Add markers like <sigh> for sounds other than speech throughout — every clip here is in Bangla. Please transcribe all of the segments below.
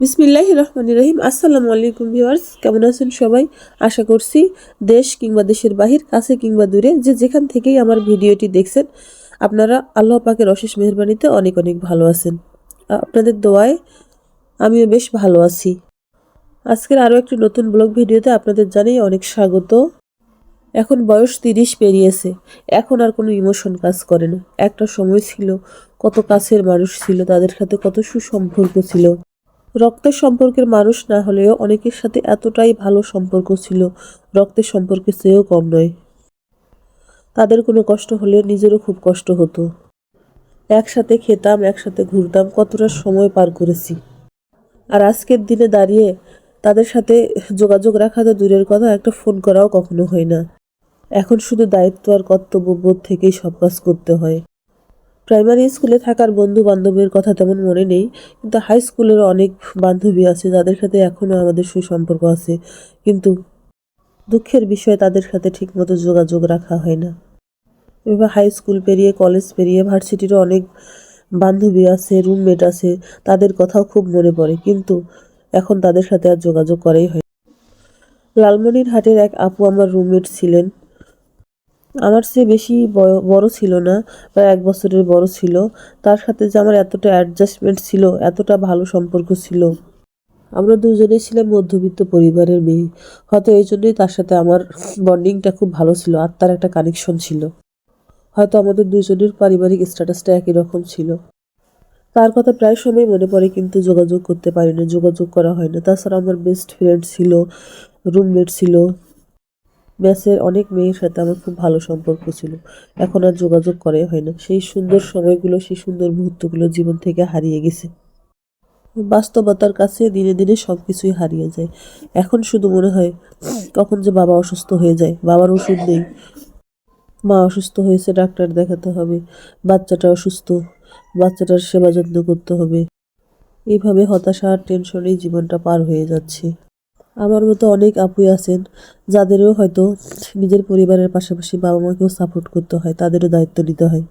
বিসমিল্লাহ রহমান রহিম। আসসালামু আলাইকুম ভিউয়ার্স, কেমন আছেন সবাই? আশা করছি দেশ কিংবা দেশের বাহির, কাছে কিংবা দূরে, যে যেখান থেকেই আমার ভিডিওটি দেখছেন, আপনারা আল্লাহ পাকের অশেষ মেহরবানিতে অনেক অনেক ভালো আছেন। আপনাদের দোয়ায় আমিও বেশ ভালো আছি। আজকের আরও একটি নতুন ব্লগ ভিডিওতে আপনাদের জানাই অনেক স্বাগত। এখন বয়স তিরিশ পেরিয়েছে, এখন আর কোনো ইমোশন কাজ করে না। একটা সময় ছিল, কত কাছের মানুষ ছিল, তাদের সাথে কত সুসম্পর্ক ছিল। রক্তের সম্পর্কের মানুষ না হলেও অনেকের সাথে এতটাই ভালো সম্পর্ক ছিল, রক্তের সম্পর্কের চেয়েও কম নয়। তাদের কোনো কষ্ট হলে নিজেরও খুব কষ্ট হতো। একসাথে খেতাম, একসাথে ঘুরতাম, কতটা সময় পার করেছি। আর আজকের দিনে দাঁড়িয়ে তাদের সাথে যোগাযোগ রাখা তো দূরের কথা, একটা ফোন করাও কখনো হয় না। এখন শুধু দায়িত্ব আর কর্তব্যবোধ থেকেই সব কাজ করতে হয়। প্রাইমারি স্কুলে থাকার বন্ধু বান্ধবের কথা তেমন মনে নেই, কিন্তু হাই স্কুলেরও অনেক বান্ধবী আছে যাদের সাথে এখনও আমাদের সুসম্পর্ক আছে। কিন্তু দুঃখের বিষয় তাদের সাথে ঠিকমতো যোগাযোগ রাখা হয় না। এবার হাই স্কুল পেরিয়ে, কলেজ পেরিয়ে ভার্সিটিরও অনেক বান্ধবী আছে, রুমমেট আছে, তাদের কথাও খুব মনে পড়ে, কিন্তু এখন তাদের সাথে আর যোগাযোগ করাই হয়। লালমনিরহাটের এক আপু আমার রুমমেট ছিলেন। আমার চেয়ে বেশি বড় ছিল না প্রায় এক বছরের বড় ছিল। তার সাথে যে আমার এতটা অ্যাডজাস্টমেন্ট ছিল, এতটা ভালো সম্পর্ক ছিল। আমরা দুজনেই ছিলাম মধ্যবিত্ত পরিবারের মেয়ে। হয়তো এই জন্যই তার সাথে আমার বন্ডিংটা খুব ভালো ছিল, আর তার একটা কানেকশন ছিল। হয়তো আমাদের দুজনের পারিবারিক স্ট্যাটাসটা একই রকম ছিল। তার কথা প্রায় সময় মনে পড়ে, কিন্তু যোগাযোগ করতে পারি না, যোগাযোগ করা হয় না। তাছাড়া আমার বেস্ট ফ্রেন্ড ছিল রুমমেট ছিল। ব্যাসের অনেক মেয়ের সাথে আমার খুব ভালো সম্পর্ক ছিল। এখন আর যোগাযোগ করাই হয় না। সেই সুন্দর সময়গুলো, সেই সুন্দর মুহূর্তগুলো জীবন থেকে হারিয়ে গেছে। বাস্তবতার কাছে দিনে দিনে সব কিছুই হারিয়ে যায়। এখন শুধু মনে হয়, কখন যে বাবা অসুস্থ হয়ে যায়। বাবার ওষুধ নেই। মা অসুস্থ হয়েছে, ডাক্তার দেখাতে হবে। বাচ্চাটা অসুস্থ। বাচ্চাটার সেবা যত্ন করতে হবে। এইভাবে হতাশা আর টেনশনেই জীবনটা পার হয়ে যাচ্ছে। আমার মতো অনেক আপুই আছেন, যাদেরও হয়তো নিজের পরিবারের পাশাপাশি বাবা মাকেও সাপোর্ট করতে হয়, তাদেরও দায়িত্ব নিতে হয়।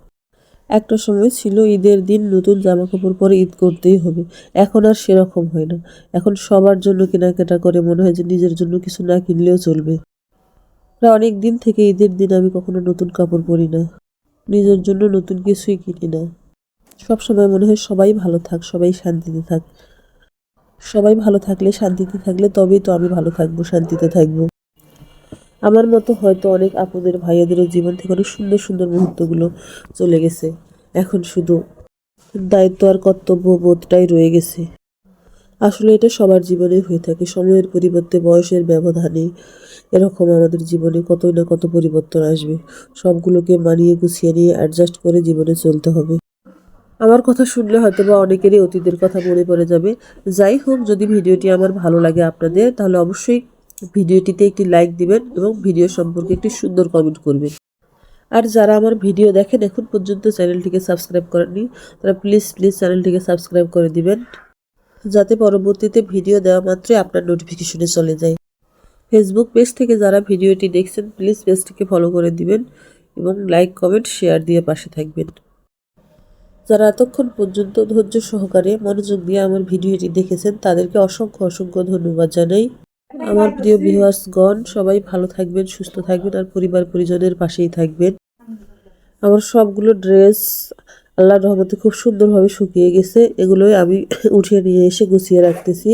একটা সময় ছিল ঈদের দিন নতুন জামা কাপড় পরে ঈদ করতেই হবে, এখন আর সেরকম হয় না। এখন সবার জন্য কেনাকাটা করে মনে হয় যে নিজের জন্য কিছু না কিনলেও চলবে। প্রায় অনেক দিন থেকে ঈদের দিন আমি কখনো নতুন কাপড় পরি না, নিজের জন্য নতুন কিছুই কিনি না। সব সময় মনে হয় সবাই ভালো থাক, সবাই শান্তিতে থাক। সবাই ভালো থাকলে, শান্তিতে থাকলে তবেই তো আমি ভালো থাকব, শান্তিতে থাকব। আমার মতো হয়তো অনেক আপুদের, ভাইয়াদেরও জীবন থেকে অনেক সুন্দর সুন্দর মুহূর্তগুলো চলে গেছে। এখন শুধু দায়িত্ব আর কর্তব্য বোধটাই রয়ে গেছে। আসলে এটা সবার জীবনে হয়ে থাকে। সময়ের পরিবর্তে, বয়সের ব্যবধানে এরকম আমাদের জীবনে কতই না কত পরিবর্তন আসবে। সবগুলোকে মানিয়ে গুছিয়ে নিয়ে অ্যাডজাস্ট করে জীবনে চলতে হবে। আমার কথা শুনলে হয়তো বা অনেকেরই অতীতের কথা মনে পড়ে যাবে। যাই হোক, যদি ভিডিওটি আমার ভালো লাগে আপনাদের, তাহলে অবশ্যই ভিডিওটিতে একটি লাইক দিবেন এবং ভিডিও সম্পর্কে একটি সুন্দর কমেন্ট করবেন। আর যারা আমার ভিডিও দেখেন, এখন পর্যন্ত চ্যানেলটিকে সাবস্ক্রাইব করেননি, তারা প্লিজ প্লিজ চ্যানেলটিকে সাবস্ক্রাইব করে দিবেন, যাতে পরবর্তীতে ভিডিও দেওয়া মাত্রই আপনার নোটিফিকেশনে চলে যায়। ফেসবুক পেজ থেকে যারা ভিডিওটি দেখছেন প্লিজ পেজটিকে ফলো করে দিবেন এবং লাইক কমেন্ট শেয়ার দিয়ে পাশে থাকবেন। যারা এতক্ষণ পর্যন্ত ধৈর্য সহকারে মনোযোগ দিয়ে আমার ভিডিওটি দেখেছেন, তাদেরকে অসংখ্য অসংখ্য ধন্যবাদ জানাই। আমার প্রিয় ভিউয়ার্সগণ, সবাই ভালো থাকবেন, সুস্থ থাকবেন আর পরিবার পরিজনের পাশেই থাকবেন। আমার সবগুলো ড্রেস আল্লাহর রহমতে খুব সুন্দরভাবে শুকিয়ে গেছে, এগুলোই আমি <coughs> উঠিয়ে নিয়ে এসে গুছিয়ে রাখতেছি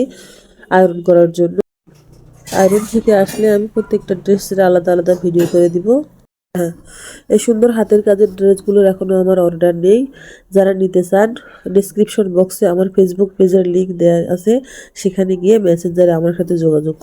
আয়রন করার জন্য। আয়রন থেকে আসলে আমি প্রত্যেকটা ড্রেসের আলাদা আলাদা ভিডিও করে দিব। এই সুন্দর হাতের কাজের ড্রেসগুলোর এখনও আমার অর্ডার নেই। যারা নিতে চান ডিসক্রিপশন বক্সে আমার ফেসবুক পেজের লিঙ্ক দেওয়া আছে। সেখানে গিয়ে মেসেঞ্জারে আমার সাথে যোগাযোগ